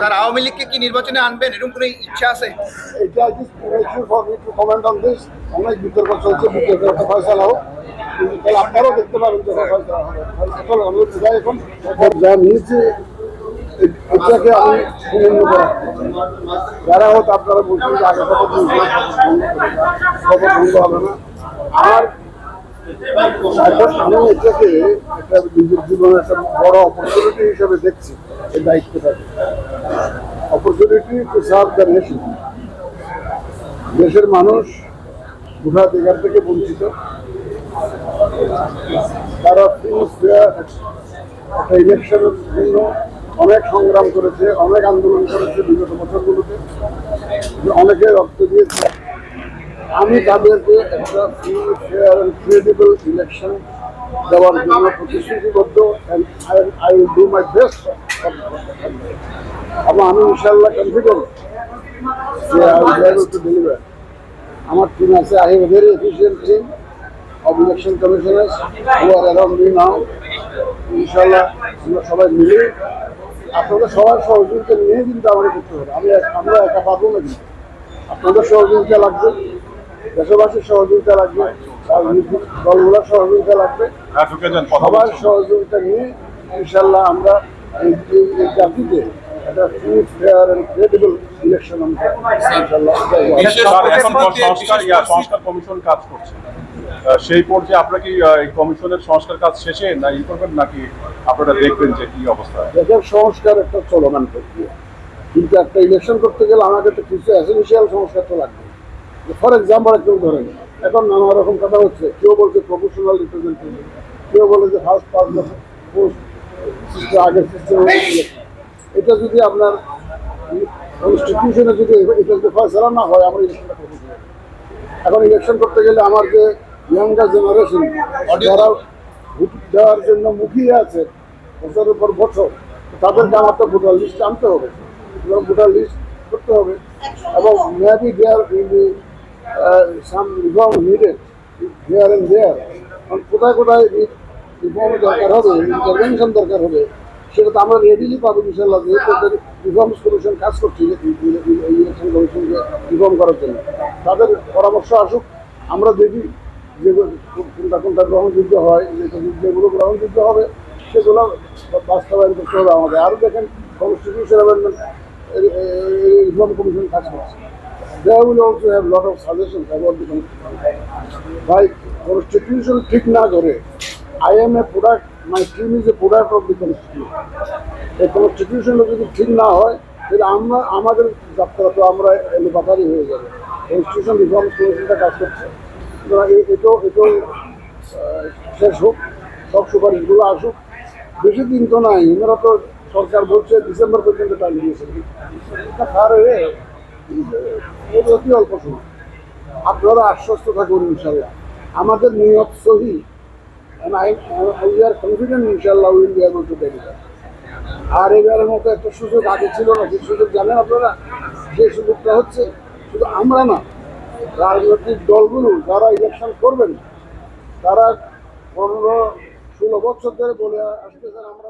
Sir Awami লীগকে কি নির্বাচনে আনবেন এরকম কোনো ইচ্ছা আছে? এটা just premature for me to comment on this. অনেক বিতর্ক চলছে বিতর্কের একটা ফয়সালা হোক। তাহলে আপনারাও দেখতে পাবেন যে ফয়সালা বোঝাই এখন। যা নিয়েছে, এটাকে আমি সুনিম্ন করা যারা হয়তো আপনারা বলছেন যে আগে হবে না। আর এখন আমি এটাকে একটা নিজের জীবনের একটা বড় অপরচুনিটি হিসেবে দেখছি, এই দায়িত্বটাকে opportunity to serve the nation দেশের মানুষ ভোটাধিকার থেকে বঞ্চিত। তারা একটা ইলেকশনের জন্য অনেক সংগ্রাম করেছে, অনেক আন্দোলন করেছে বিগত বছরগুলোতে। অনেকে রক্ত দিয়েছে। আমি তাদেরকে একটা free fair and credible election দেওয়ার জন্য প্রতিশ্রুতিবদ্ধ I will do my best আমি ইনশাল্লাহ কনফিডেন্ট যে আই উইল টু ডেলিভার আমার টিম আছে I have a very efficient team of election commissioners who are around me now ইনশাল্লাহ আমরা সবাই মিলে, আপনাদের সবার সহযোগিতা নিয়ে কিন্তু আমাদের করতে হবে। আমি আমরা একা পাবো না কিন্তু। আপনাদের সহযোগিতা লাগবে। দেশবাসীর সহযোগিতা লাগবে দলগুলোর সহযোগিতা লাগবে। হ্যাঁ সবার সহযোগিতা নিয়ে ইনশাল্লাহ আমরা এই জাতিতে একটা free fair and credible election আমরা ইনশাল্লাহ সংস্কার ইয়া, কমিশন কাজ করছে। সেই পর্যায়ে আপনারা কি এই কমিশনের সংস্কার কাজ শেষে না ই করবেন নাকি আপনারা দেখবেন যে কি অবস্থা? দেশের সংস্কার একটা চলমান প্রক্রিয়া। কিন্তু একটা ইলেকশন করতে গেলে আমাকে তো কিছু এসেন্সিয়াল সংস্কার তো লাগবে। ফর এক্সাম্পল একদম ধরেন এখন নানা রকম কথা হচ্ছে কেউ বলছে প্রফেশনাল রিপ্রেজেন্টেটিভ কেউ বলে যে ফার্স্ট পাস পোস্ট আগের সিস্টেম এটা যদি আপনার কনস্টিটিউশনে যদি এটা যদি ফয়সলা না হয় আমরা ইলেকশনটা করতে পারি এখন ইলেকশন করতে গেলে আমার যে ইয়াঙ্গার জেনারেশন যারা ভোট দেওয়ার জন্য মুখিয়ে আছে বছরের পর বছর তাদেরকে আমার তো ভোটার লিস্ট আনতে হবে। ভোটার লিস্ট করতে হবে। এবং মেয়াদি there some reform needed there and there কোথায় কোথায় রিফর্ম দরকার হবে ইন্টারভেনশন দরকার হবে, সেটা তো আমরা রেডিলি পাবো ইনশাল্লাহ যেহেতু রিফর্মস কমিশন কাজ করছে ইলেকশন কমিশনকে রিফর্ম করার জন্য। তাদের পরামর্শ আসুক, আমরা দেখি যে কোনটা কোনটা গ্রহণযোগ্য হয় যেগুলো গ্রহণযোগ্য হবে, সেগুলো বাস্তবায়ন করতে হবে আমাদের। আরও দেখেন কনস্টিটিউশন অ্যামেন্ডমেন্ট রিফর্ম কমিশন কাজ করছে। There will also have lot of suggestions about the constitution. By constitution ঠিক না করে I am a product, my team is a product of the constitution. এই কনস্টিটিউশন যদি ঠিক না হয় তাহলে আমরা আমাদের যাত্রা তো আমরা এলোপাতারি হয়ে যাবে। কনস্টিটিউশন রিফর্ম কমিশনটা কাজ করছে। সুতরাং এটাও এটাও শেষ হোক সব সুপারিশগুলো আসুক। বেশি দিন তো নাই ওনারা তো সরকার বলছে ডিসেম্বর পর্যন্ত টাইম দিয়েছে। এটা হয়ে অতি অল্প সময়। আপনারা আশ্বস্ত থাকুন ইনশাল্লাহ আমাদের নিয়ত সহি। to deliver. আর এবারের মতো একটা সুযোগ আগে ছিল না যে সুযোগ জানেন আপনারা? সেই সুযোগটা হচ্ছে শুধু আমরা না, রাজনৈতিক দলগুলো যারা ইলেকশন করবেন, তারা পনেরো, ষোলো বছর ধরে বলে আসতেছেন, আমরা